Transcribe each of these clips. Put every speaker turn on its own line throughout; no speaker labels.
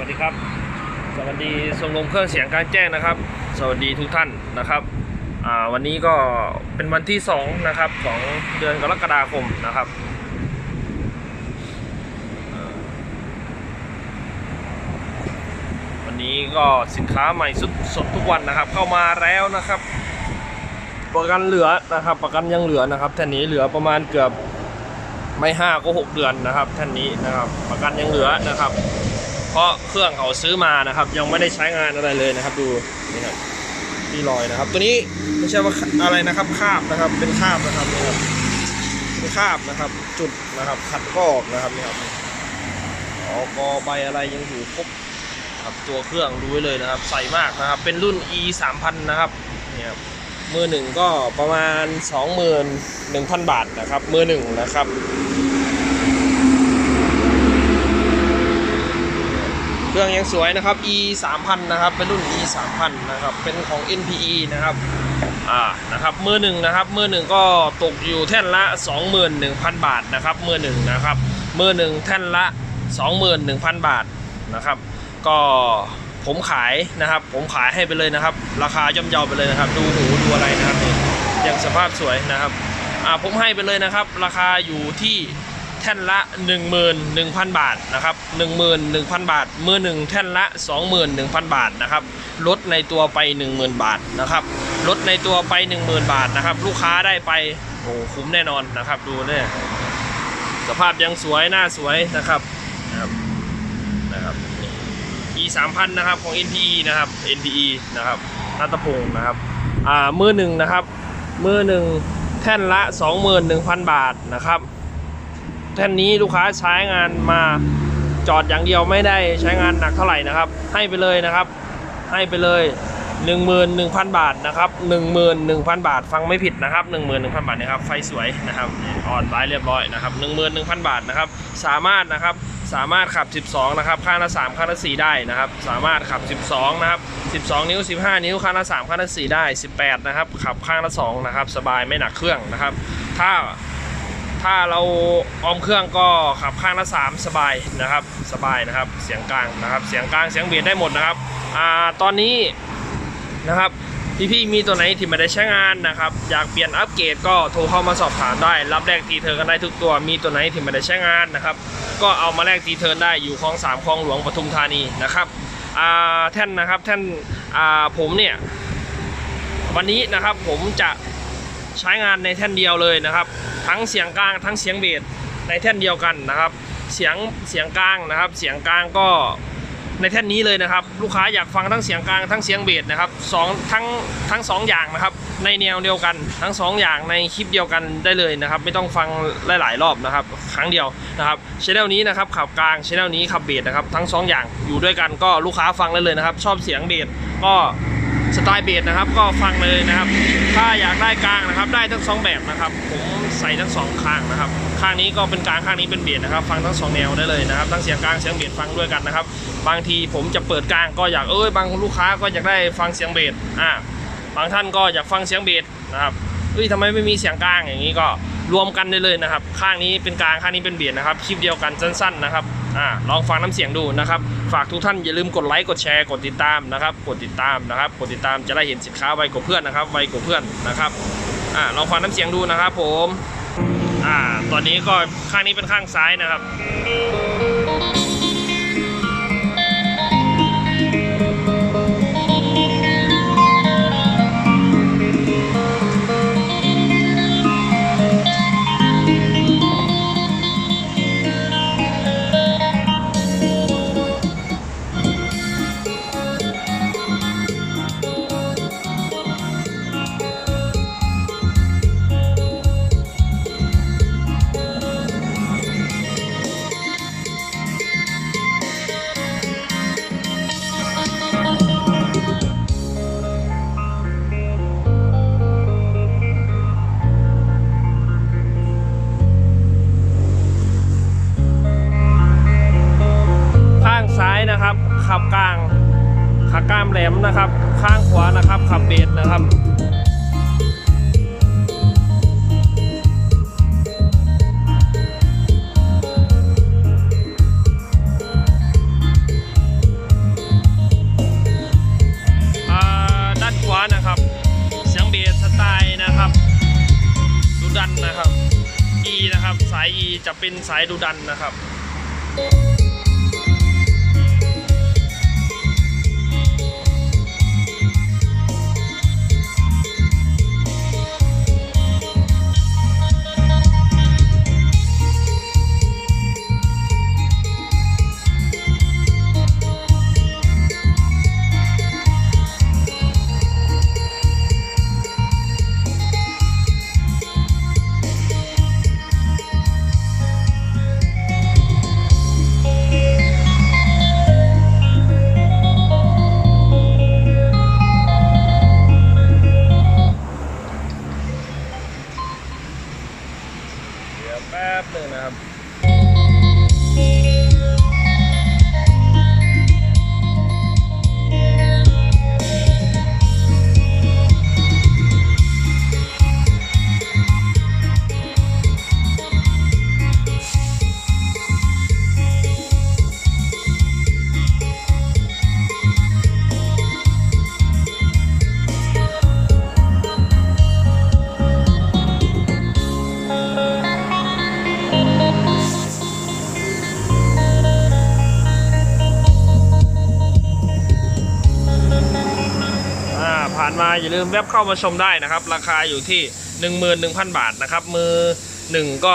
วัสดีครับ สวัสดีทรงลมเครื่องเสียงการแจ้งนะครับ สวัสดีทุกท่านนะครับวันนี้ก็เป็นวันที่สองนะครับของเดือนกรกฎาคมนะครับวันนี้ก็สินค้าใหม่สุดสดทุกวันนะครับ เข้ามาแล้วนะครับ ประกันเหลือนะครับ ประกันยังเหลือนะครับแท่นนี้เหลือประมาณเกือบไม่ห้าก็หกเดือนนะครับ ท่านนี้นะครับ ประกันยังเหลือนะครับ เพราะเครื่องเขาซื้อมานะครับ ยังไม่ได้ใช้งานอะไรเลยนะครับ ดูนี่ครับที่รอยนะครับ ตัวนี้ไม่ใช่ว่าอะไรนะครับคาบนะครับ เป็นคาบนะครับนี่ครับเป็นคาบนะครับ จุดนะครับขัดก็ออกนะครับนี่ครับออกอใบอะไรยังอยู่ครบครับตัวเครื่องดูไว้เลยนะครับ ใส่มากนะครับ เป็นรุ่น e 3 0 0นะครับนี่ครับมือหนึ่งก็ประมาณ 21,000 บาทนะครับ มือหนึ่งนะครับ เครื่องยังสวยนะครับ e 3 0 0นะครับ เป็นรุ่น e 3 0 0นะครับ เป็นของ NPE นะครับ อ่า นะครับ มือหนึ่งนะครับ มือหนึ่งก็ตกอยู่แท่นละ 21,000 บาทนะครับ มือหนึ่งนะครับ มือหนึ่งแท่นละ 21,000 บาทนะครับ ก็ผมขายนะครับ ผมขายให้ไปเลยนะครับ ราคาย่อมเยาไปเลยนะครับ ดูหูดูอะไรนะครับนี่ยังสภาพสวยนะครับ อ่า ผมให้ไปเลยนะครับ ราคาอยู่ที่ แท่นละ 11,000 บาทนะครับ11,000 บาท มือหนึ่งแท่นละ 21,000 บาทนะครับลดในตัวไป 10,000 บาทนะครับลดในตัวไป 10,000 บาทนะครับ ลูกค้าได้ไปโอ้คุ้มแน่นอนนะครับดูเนี่ยสภาพยังสวยหน้าสวยนะครับนะครับ e 3,000นะครับของ NPE นะครับ NPE นะครับนัตพงศ์นะครับอ่ามือหนึ่งนะครับมือหนึ่งแท่นละ 21,000 บาทนะครับ แท่นนี้ลูกค้าใช้งานมาจอดอย่างเดียวไม่ได้ใช้งานหนักเท่าไหร่นะครับ ให้ไปเลยนะครับ ให้ไปเลย 11,000 บาทนะครับ11,000 บาท ฟังไม่ผิดนะครับ11,000 บาทนะครับไฟสวยนะครับออนไลน์เรียบร้อยนะครับ11,000 บาทนะครับ สามารถนะครับสามารถขับ 12 นะครับ ข้างละ3ข้างละ4ได้นะครับ สามารถขับ 12 นะครับ 12 นิ้ว 15 นิ้ว ข้างละ3ข้างละ4ได้ 18 นะครับ ขับข้างละ2นะครับ สบายไม่หนักเครื่องนะครับ ถ้า ถ้าเราออมเครื่องก็ขับข้างละ3สบายนะครับ สบายนะครับ เสียงกลางนะครับ เสียงกลางเสียงเบียดได้หมดนะครับอ่าตอนนี้นะครับพี่ๆมีตัวไหนที่ไม่ได้ใช้งานนะครับ อยากเปลี่ยนอัปเกรดก็โทรเข้ามาสอบถามได้ รับแลกตีเทิร์นกันได้ทุกตัว มีตัวไหนที่ไม่ได้ใช้งานนะครับ ก็เอามาแลกตีเทิร์นได้อยู่คลองสามคลองหลวงปทุมธานีนะครับอ่าแท่นนะครับแท่นอ่าผมเนี่ยวันนี้นะครับผมจะใช้งานในแท่นเดียวเลยนะครับ ทั้งเสียงกลางทั้งเสียงเบสในแท่นเดียวกันนะครับ เสียงเสียงกลางนะครับ เสียงกลางก็ในแท่นนี้เลยนะครับ ลูกค้าอยากฟังทั้งเสียงกลางทั้งเสียงเบสนะครับสองทั้งทั้งสองอย่างนะครับ ในแนวเดียวกัน ทั้งสองอย่างในคลิปเดียวกันได้เลยนะครับ ไม่ต้องฟังหลาย ๆ รอบนะครับ ครั้งเดียวนะครับชแนลนี้นะครับขับกลางชแนลนี้ขับเบสนะครับ ทั้งสองอย่างอยู่ด้วยกันก็ลูกค้าฟังได้เลยนะครับ ชอบเสียงเบสก็ สไตล์เบสนะครับ ก็ฟังเลยนะครับ ถ้าอยากได้กลางนะครับ ได้ทั้งสองแบบนะครับ ผมใส่ทั้งสองข้างนะครับ ข้างนี้ก็เป็นกลางข้างนี้เป็นเบสนะครับ ฟังทั้งสองแนวได้เลยนะครับ ทั้งเสียงกลางเสียงเบสฟังด้วยกันนะครับ บางทีผมจะเปิดกลางก็อยากเอ้ยบางลูกค้าก็อยากได้ฟังเสียงเบสอ่าบางท่านก็อยากฟังเสียงเบสนะครับเอ้ยทำไมไม่มีเสียงกลางอย่างนี้ก็รวมกันได้เลยนะครับ ข้างนี้เป็นกลางข้างนี้เป็นเบสนะครับ คลิปเดียวกันสั้นๆนะครับ อ่าลองฟังน้ำเสียงดูนะครับฝากทุกท่านอย่าลืมกดไลค์กดแชร์กดติดตามนะครับกดติดตามนะครับกดติดตามจะได้เห็นสินค้าไวกว่าเพื่อนนะครับไวกว่าเพื่อนนะครับอ่าลองฟังน้ำเสียงดูนะครับผมอ่าตอนนี้ก็ข้างนี้เป็นข้างซ้ายนะครับ ขับกลางขากล้ามแหลมนะครับ ข้างขวานะครับขับเบสนะครับด้านขวานะครับ เสียงเบสสไตล์นะครับดูดันนะครับ E นะครับ สาย E จะเป็นสายดูดันนะครับ ดี๋ยวแป๊บหนึ่งนะครับ อย่าลืมแวบเข้ามาชมได้นะครับ ราคาอยู่ที่ 11,000 บาทนะครับ มือหนึ่งก็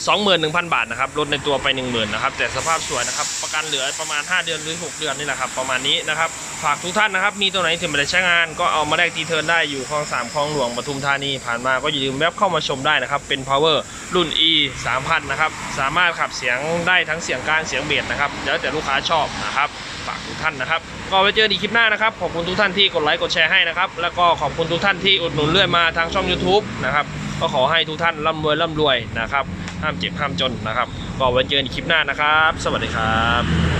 21,000 บาทนะครับลดในตัวไป 10,000นะครับ แต่สภาพสวยนะครับ ประกันเหลือประมาณ 5 เดือนหรือ 6 เดือนนี่แหละครับ ประมาณนี้นะครับ ฝากทุกท่านนะครับ มีตัวไหนที่ไม่ได้ใช้งาน ก็เอามาแลกตีเทิร์นได้อยู่คลองสามคลองหลวงปทุมธานี ผ่านมาก็อย่าลืมแวบเข้ามาชมได้นะครับ เป็น power รุ่น e 3000นะครับ สามารถขับเสียงได้ทั้งเสียงกลางเสียงเบสนะครับ แล้วแต่ลูกค้าชอบนะครับ ฝากทุกท่านนะครับ ก็ไว้เจอกันอีกคลิปหน้านะครับ ขอบคุณทุกท่านที่กดไลค์กดแชร์ให้นะครับ แล้วก็ขอบคุณทุกท่านที่อุดหนุนเรื่อยมาทางช่อง YouTube นะครับ ก็ขอให้ทุกท่านร่ำรวยร่ำรวยนะครับ ห้ามเจ็บห้ามจนนะครับ ก็ไว้เจอกันอีกคลิปหน้านะครับ สวัสดีครับ